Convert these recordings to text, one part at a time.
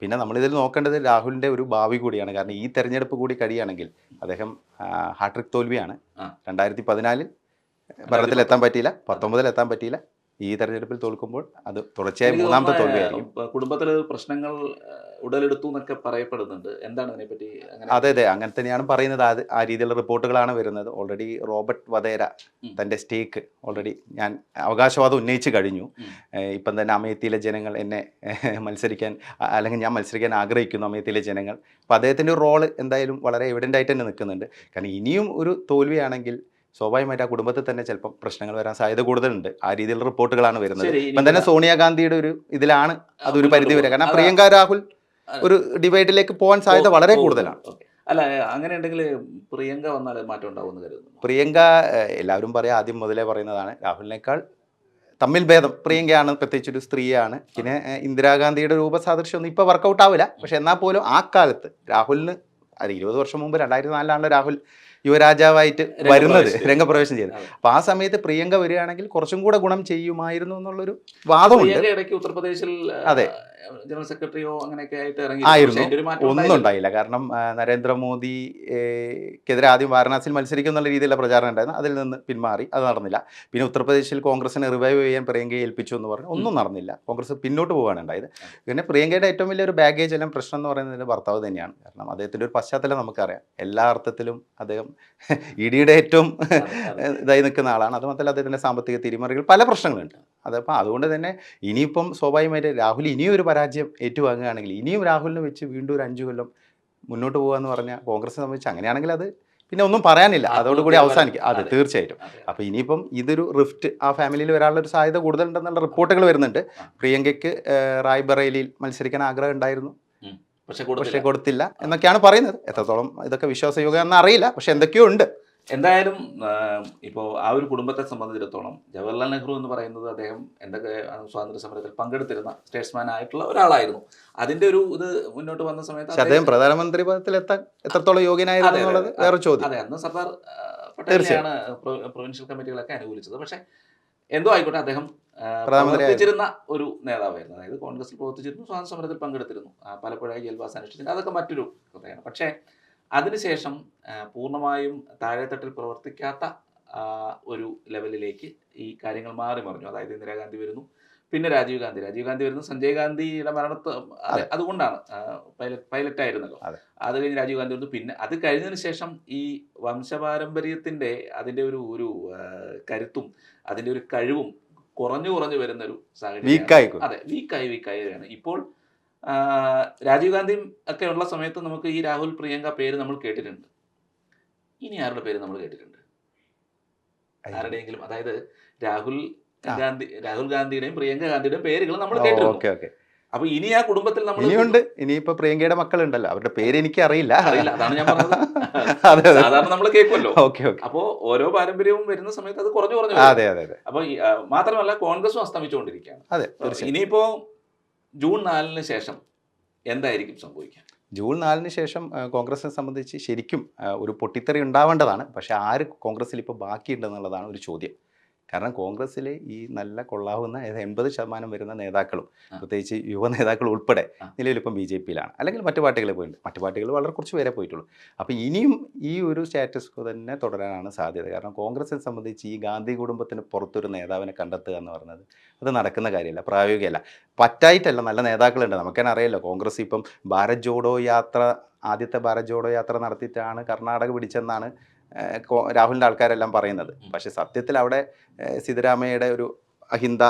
പിന്നെ നമ്മളിതിൽ നോക്കേണ്ടത് രാഹുലിന്റെ ഒരു ഭാവി കൂടിയാണ്. കാരണം ഈ തെരഞ്ഞെടുപ്പ് കൂടി കഴിയുകയാണെങ്കിൽ അദ്ദേഹം ഹാട്രിക് തോൽവിയാണ്. രണ്ടായിരത്തി പതിനാലിൽ ഭരണത്തിൽ എത്താൻ പറ്റിയില്ല. പത്തൊമ്പതിൽ എത്താൻ പറ്റിയില്ല. ഈ തെരഞ്ഞെടുപ്പിൽ തോൽക്കുമ്പോൾ അത് തുടർച്ചയായി മൂന്നാമത്തെ തോൽവിയായിരിക്കും. കുടുംബത്തിൽ പ്രശ്നങ്ങൾ ഉടലെടുത്തു എന്നൊക്കെ പറയപ്പെടുന്നുണ്ട്. എന്താണ് അതിനെപ്പറ്റി അതെ അതെ. അങ്ങനെ തന്നെയാണ് പറയുന്നത്. അത് ആ രീതിയിലുള്ള റിപ്പോർട്ടുകളാണ് വരുന്നത്. Already Robert Vadra. തന്റെ സ്റ്റേക്ക് ഓൾറെഡി ഞാൻ അവകാശവാദം ഉന്നയിച്ച് കഴിഞ്ഞു. ഇപ്പം തന്നെ അമേത്തിയിലെ ജനങ്ങൾ എന്നെ മത്സരിക്കാൻ അല്ലെങ്കിൽ ഞാൻ മത്സരിക്കാൻ ആഗ്രഹിക്കുന്നു അമേത്തിയിലെ ജനങ്ങൾ. അപ്പോൾ അദ്ദേഹത്തിന്റെ റോൾ എന്തായാലും വളരെ എവിഡന്റ് ആയിട്ട് തന്നെ നിൽക്കുന്നുണ്ട്. കാരണം ഇനിയും ഒരു തോൽവിയാണെങ്കിൽ സ്വാഭാവികമായിട്ട് ആ കുടുംബത്തിൽ തന്നെ ചിലപ്പം പ്രശ്നങ്ങൾ വരാൻ സാധ്യത കൂടുതലുണ്ട്. ആ രീതിയിലുള്ള റിപ്പോർട്ടുകളാണ് വരുന്നത്. ഇപ്പം തന്നെ സോണിയാഗാന്ധിയുടെ ഒരു ഇതിലാണ് അതൊരു പരിധി വരെ. കാരണം. പ്രിയങ്ക രാഹുൽ ഒരു ഡിബേറ്റിലേക്ക് പോകാൻ സാധ്യത വളരെ കൂടുതലാണ്. അല്ല അങ്ങനെ ഉണ്ടെങ്കിൽ പ്രിയങ്ക വന്നാൽ മാറ്റം ഉണ്ടാവും കരുതുന്നു. പ്രിയങ്ക എല്ലാവരും പറയാം ആദ്യം മുതലേ പറയുന്നതാണ് രാഹുലിനേക്കാൾ തമ്മിൽ ഭേദം. പ്രിയങ്കയാണ് പ്രത്യേകിച്ച് ഒരു സ്ത്രീയാണ്. പിന്നെ ഇന്ദിരാഗാന്ധിയുടെ രൂപസാദൃശ്യം ഒന്നും ഇപ്പോൾ വർക്കൗട്ട് ആവില്ല. പക്ഷെ എന്നാൽ പോലും ആ കാലത്ത് രാഹുലിന് അത് ഇരുപത് വർഷം മുമ്പ് രണ്ടായിരത്തി നാലിലാണല്ലോ രാഹുൽ യുവരാജാവായിട്ട് വരുന്നത് രംഗപ്രവേശം. ചെയ്തത് അപ്പൊ അപ്പോൾ ആ സമയത്ത് പ്രിയങ്ക വരികയാണെങ്കിൽ കുറച്ചും കൂടെ ഗുണം ചെയ്യുമായിരുന്നു എന്നുള്ളൊരു വാദമുണ്ട്. ഇടയ്ക്ക് ഉത്തർപ്രദേശിൽ അതെ. ജനറൽ സെക്രട്ടറിയോ അങ്ങനെയൊക്കെ ആയിട്ട് ഇറങ്ങി ആയിരുന്നു. ഒന്നും ഉണ്ടായില്ല. കാരണം നരേന്ദ്രമോദിക്കെതിരെ നരേന്ദ്രമോദി ക്കെതിരെ ആദ്യം വാരണാസിയിൽ മത്സരിക്കും എന്നുള്ള രീതിയിലുള്ള പ്രചാരണം ഉണ്ടായിരുന്നു. അതിൽ നിന്ന് പിന്മാറി. അത് നടന്നില്ല. പിന്നെ ഉത്തർപ്രദേശിൽ കോൺഗ്രസിനെ റിവൈവ് ചെയ്യാൻ പ്രിയങ്കയെ ഏൽപ്പിച്ചു എന്ന് പറഞ്ഞു. ഒന്നും നടന്നില്ല. കോൺഗ്രസ് പിന്നോട്ട് പോവുകയാണ് ഉണ്ടായത്. പിന്നെ പ്രിയങ്കയുടെ ഏറ്റവും വലിയൊരു ബാഗേജ് എല്ലാം പ്രശ്നം എന്ന് പറയുന്നത് ഭർത്താവ് തന്നെയാണ്. കാരണം അദ്ദേഹത്തിന്റെ ഒരു പശ്ചാത്തലം നമുക്കറിയാം. എല്ലാ അർത്ഥത്തിലും അദ്ദേഹം ഇ ഡിയുടെ ഏറ്റവും. ഇതായി നിൽക്കുന്ന ആളാണ്. അത് മാത്രമല്ല അദ്ദേഹത്തിന്റെ സാമ്പത്തിക തിരിമറികൾ പല പ്രശ്നങ്ങളുണ്ട്. അതപ്പോൾ അതുകൊണ്ട് തന്നെ ഇനിയിപ്പം സ്വാഭാവികമായിട്ട് രാഹുൽ ഇനിയും ഒരു പരാജയം ഏറ്റുവാങ്ങുകയാണെങ്കിൽ ഇനിയും രാഹുലിനെ വെച്ച് വീണ്ടും ഒരു അഞ്ചു കൊല്ലം മുന്നോട്ട് പോകാന്ന് പറഞ്ഞാൽ കോൺഗ്രസിനെ സംബന്ധിച്ച് അങ്ങനെയാണെങ്കിൽ അത് പിന്നെ ഒന്നും പറയാനില്ല. അതോടുകൂടി അവസാനിക്കും. അതെ. തീർച്ചയായിട്ടും. അപ്പോൾ ഇനിയിപ്പം ഇതൊരു റിഫ്റ്റ് ആ ഫാമിലിയിൽ വരാനുള്ള ഒരു സാധ്യത കൂടുതലുണ്ടെന്നുള്ള റിപ്പോർട്ടുകൾ വരുന്നുണ്ട്. പ്രിയങ്കയ്ക്ക് റായ്ബറേലിയിൽ മത്സരിക്കാൻ ആഗ്രഹം ഉണ്ടായിരുന്നു. പക്ഷെ കൊടുത്തില്ല. എന്നൊക്കെയാണ് പറയുന്നത്. എത്രത്തോളം ഇതൊക്കെ വിശ്വാസയോഗ്യം എന്ന് അറിയില്ല. പക്ഷെ എന്തൊക്കെയോ ഉണ്ട്. എന്തായാലും ഇപ്പോൾ ആ ഒരു കുടുംബത്തെ സംബന്ധിച്ചിടത്തോളം ജവഹർലാൽ നെഹ്റു എന്ന് പറയുന്നത് അദ്ദേഹം എന്തൊക്കെ സ്വാതന്ത്ര്യ സമരത്തിൽ പങ്കെടുത്തിരുന്ന സ്റ്റേറ്റ്സ്മാൻ ആയിട്ടുള്ള ഒരാളായിരുന്നു. അതിന്റെ ഒരു ഇത് മുന്നോട്ട് വന്ന സമയത്ത് അദ്ദേഹം പ്രധാനമന്ത്രി പദത്തിൽ എത്താൻ എത്രത്തോളം യോഗ്യനായിരുന്നു വേറെ ചോദ്യം. അതെ അന്ന് സർദാർ പട്ടേലിനെയാണ് പ്രൊ- പ്രൊവിൻഷ്യൽ കമ്മിറ്റികളൊക്കെ അനുകൂലിച്ചത്. പക്ഷേ എന്തോ ആയിക്കോട്ടെ അദ്ദേഹം പ്രവർത്തിച്ചിരുന്ന ഒരു നേതാവായിരുന്നു. അതായത് കോൺഗ്രസിൽ പ്രവർത്തിച്ചിരുന്നു സ്വാതന്ത്ര്യ സമരത്തിൽ പങ്കെടുത്തിരുന്നു പലപ്പോഴായി ജൽവാസ് അനുഷ്ഠിച്ചിട്ടുണ്ട് അതൊക്കെ മറ്റൊരു കഥയാണ്. പക്ഷേ അതിനുശേഷം പൂർണമായും താഴെത്തട്ടിൽ പ്രവർത്തിക്കാത്ത ഒരു ലെവലിലേക്ക് ഈ കാര്യങ്ങൾ മാറി മറിഞ്ഞു. അതായത് ഇന്ദിരാഗാന്ധി വരുന്നു പിന്നെ രാജീവ് ഗാന്ധി. രാജീവ് ഗാന്ധി വരുന്നു സഞ്ജയ് ഗാന്ധിയുടെ മരണത്ത് അതെ അതെ. അതുകൊണ്ടാണ് പൈലറ്റ് പൈലറ്റ് ആയിരുന്നല്ലോ. അതെ. കഴിഞ്ഞ് രാജീവ് ഗാന്ധി വന്നു. പിന്നെ അത് കഴിഞ്ഞതിന് ശേഷം ഈ വംശപാരമ്പര്യത്തിന്റെ അതിന്റെ ഒരു ഒരു കരുത്തും അതിന്റെ ഒരു കഴിവും കുറഞ്ഞു കുറഞ്ഞു വരുന്ന ഒരു സാഹചര്യം അതെ വീക്കായി വീക്കായി വരികയാണ്. ഇപ്പോൾ രാജീവ് ഗാന്ധിയും ഒക്കെ ഉള്ള സമയത്ത് നമുക്ക് ഈ രാഹുൽ പ്രിയങ്ക പേര് നമ്മൾ കേട്ടിട്ടുണ്ട്. ഇനി ആരുടെ പേര് നമ്മൾ കേട്ടിട്ടുണ്ട്? ആരുടെയെങ്കിലും അതായത് രാഹുൽ ഗാന്ധി രാഹുൽ ഗാന്ധിയുടെയും പ്രിയങ്ക ഗാന്ധിയുടെയും പേരുകൾ നമ്മൾ കേട്ടിരുന്നു അപ്പൊ ഇനി ആ കുടുംബത്തിൽ നമ്മൾ ഇനിയുണ്ട്. ഇനിയിപ്പോ പ്രിയങ്കയുടെ മക്കളുണ്ടല്ലോ. അവരുടെ പേര് എനിക്ക് അറിയില്ല. അറിയില്ല. അതാണ് ഞാൻ പറഞ്ഞത്. സാധാരണ നമ്മൾ കേൾക്കുമല്ലോ. അപ്പോ ഓരോ പാരമ്പര്യവും വരുന്ന സമയത്ത് അത് കുറഞ്ഞു കുറഞ്ഞു അതെ അതെ അതെ. അപ്പൊ മാത്രമല്ല കോൺഗ്രസും അസ്തമിച്ചുകൊണ്ടിരിക്കുകയാണ്. അതെ ഇനിയിപ്പോ ജൂൺ നാലിന് ശേഷം എന്തായിരിക്കും സംഭവിക്കുക? ജൂൺ നാലിന് ശേഷം കോൺഗ്രസിനെ സംബന്ധിച്ച് ശരിക്കും ഒരു പൊട്ടിത്തെറി ഉണ്ടാവേണ്ടതാണ്. പക്ഷേ ആര് കോൺഗ്രസ്സിൽ ഇപ്പോൾ ബാക്കിയുണ്ടെന്നുള്ളതാണ് ഒരു ചോദ്യം. കാരണം കോൺഗ്രസ്സിൽ ഈ നല്ല കൊള്ളാവുന്ന എൺപത് ശതമാനം വരുന്ന നേതാക്കളും പ്രത്യേകിച്ച് യുവ നേതാക്കൾ ഉൾപ്പെടെ. നിലവിലിപ്പം ബി ജെ പിയിലാണ്. അല്ലെങ്കിൽ മറ്റു പാർട്ടികളിൽ പോയിട്ടുണ്ട്. മറ്റു പാർട്ടികൾ വളരെ കുറച്ച് പേരെ പോയിട്ടുള്ളൂ. അപ്പോൾ ഇനിയും ഈ ഒരു സ്റ്റാറ്റസ് തന്നെ തുടരാനാണ് സാധ്യത. കാരണം കോൺഗ്രസിനെ സംബന്ധിച്ച് ഈ ഗാന്ധി കുടുംബത്തിന് പുറത്തൊരു നേതാവിനെ കണ്ടെത്തുക എന്ന് പറയുന്നത് അത് നടക്കുന്ന കാര്യമല്ല പ്രായോഗികമല്ല. പറ്റായിട്ടല്ല നല്ല നേതാക്കളുണ്ട്. നമുക്ക് അറിയാമല്ലോ കോൺഗ്രസ് ഇപ്പം ഭാരത് ജോഡോ യാത്ര ആദ്യത്തെ ഭാരത് ജോഡോ യാത്ര നടത്തിയിട്ടാണ് കർണാടക പിടിച്ചെന്നാണ് രാഹുലിന്റെ ആൾക്കാരെല്ലാം പറയുന്നത്. പക്ഷേ സത്യത്തിൽ അവിടെ സിദ്ധരാമയ്യയുടെ ഒരു അഹിന്ദ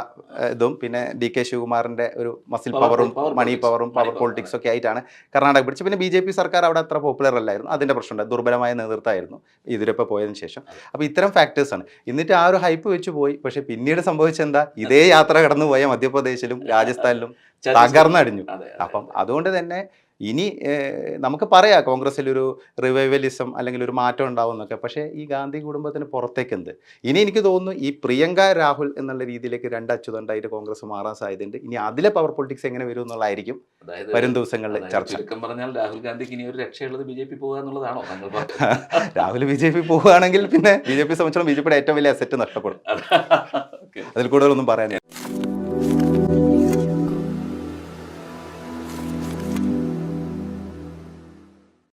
ഇതും പിന്നെ ഡി കെ ശിവകുമാറിന്റെ ഒരു മസിൽ പവറും മണി പവറും പവർ പൊളിറ്റിക്സ് ഒക്കെ ആയിട്ടാണ് കർണാടക പിടിച്ചത്. പിന്നെ ബി ജെ പി സർക്കാർ അവിടെ അത്ര പോപ്പുലർ അല്ലായിരുന്നു. അതിന്റെ പ്രശ്നമുണ്ട്. ദുർബലമായ നേതൃത്വമായിരുന്നു ഇതിരപ്പം പോയതിനു ശേഷം. അപ്പോൾ ഇത്തരം ഫാക്ടേഴ്സാണ് എന്നിട്ട് ആ ഒരു ഹൈപ്പ് വെച്ച് പോയി. പക്ഷേ പിന്നീട് സംഭവിച്ചെന്താ ഇതേ യാത്ര കടന്നു പോയ മധ്യപ്രദേശിലും രാജസ്ഥാനിലും തകർന്നടിഞ്ഞു. അപ്പം അതുകൊണ്ട് തന്നെ ഇനി നമുക്ക് പറയാം കോൺഗ്രസ്സിൽ ഒരു റിവൈവലിസം അല്ലെങ്കിൽ ഒരു മാറ്റം ഉണ്ടാവും എന്നൊക്കെ. പക്ഷേ ഈ ഗാന്ധി കുടുംബത്തിന് പുറത്തേക്ക് എന്ത് ഇനി എനിക്ക് തോന്നുന്നു ഈ പ്രിയങ്ക രാഹുൽ എന്നുള്ള രീതിയിലേക്ക് രണ്ട് അച്യുതണ്ടായിട്ട് കോൺഗ്രസ് മാറാൻ സാധ്യതയുണ്ട്. ഇനി അതിലെ പവർ പൊളിറ്റിക്സ് എങ്ങനെ വരും എന്നുള്ളതായിരിക്കും വരും ദിവസങ്ങളിൽ ചർച്ച. ചുരുക്കം പറഞ്ഞാൽ രാഹുൽ ഗാന്ധിക്ക് ഇനി ഒരു രക്ഷയുള്ളത് ബി ജെ പി പോകുക എന്നുള്ളതാണോ രാഹുൽ ബി ജെ പി പോവുകയാണെങ്കിൽ പിന്നെ ബി ജെ പി സംബന്ധിച്ചിടത്തോളം ബി ജെ പിയുടെ ഏറ്റവും വലിയ അസറ്റ് നഷ്ടപ്പെടും. അതിൽ കൂടുതലൊന്നും പറയാനില്ല.